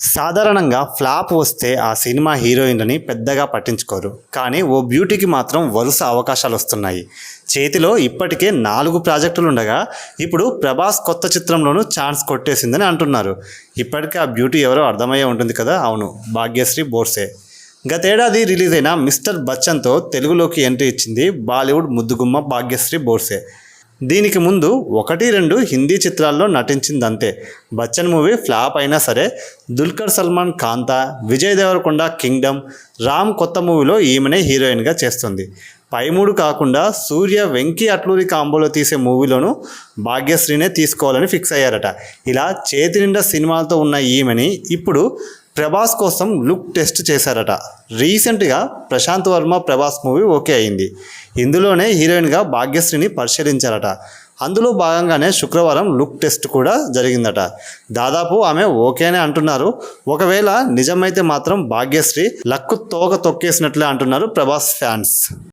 సాధారణంగా ఫ్లాప్ వస్తే ఆ సినిమా హీరోయిన్లని పెద్దగా పట్టించుకోరు. కానీ ఓ బ్యూటీకి మాత్రం వరుస అవకాశాలు వస్తున్నాయి చేతిలో ఇప్పటికే నాలుగు ప్రాజెక్టులు ఉండగా ఇప్పుడు ప్రభాస్ కొత్త చిత్రంలోనూ ఛాన్స్ కొట్టేసిందని అంటున్నారు. ఇప్పటికే ఆ బ్యూటీ ఎవరో అర్థమయ్యే ఉంటుంది కదా? అవును భాగ్యశ్రీ బోర్సే. గతేడాది రిలీజ్ అయిన మిస్టర్ బచ్చన్తో తెలుగులోకి ఎంట్రీ ఇచ్చింది బాలీవుడ్ ముద్దుగుమ్మ భాగ్యశ్రీ బోర్సే. దీనికి ముందు ఒకటి రెండు హిందీ చిత్రాల్లో నటించిందంతే. బచ్చన్ మూవీ ఫ్లాప్ అయినా సరే దుల్కర్ సల్మాన్ కాంతా విజయ్ దేవరకొండ కింగ్డమ్ రామ్ కొత్త మూవీలో ఈమెనే హీరోయిన్గా చేస్తుంది. పై మూడు కాకుండా సూర్య వెంకీ అట్లూరి కాంబోలో తీసే మూవీలోనూ భాగ్యశ్రీనే తీసుకోవాలని ఫిక్స్ అయ్యారట. ఇలా చేతి నిండా సినిమాలతో ఉన్న ఈమెని ఇప్పుడు ప్రభాస్ కోసం లుక్ టెస్ట్ చేశారట. రీసెంట్గా ప్రశాంత్ వర్మ ప్రభాస్ మూవీ ఓకే అయింది. ఇందులోనే హీరోయిన్గా భాగ్యశ్రీని పరిశీలించారట. అందులో భాగంగానే శుక్రవారం లుక్ టెస్ట్ కూడా జరిగిందట. దాదాపు ఆమె ఓకేనే అంటున్నారు. ఒకవేళ నిజమైతే మాత్రం భాగ్యశ్రీ లక్కు తోక తొక్కేసినట్లే అంటున్నారు ప్రభాస్ ఫ్యాన్స్.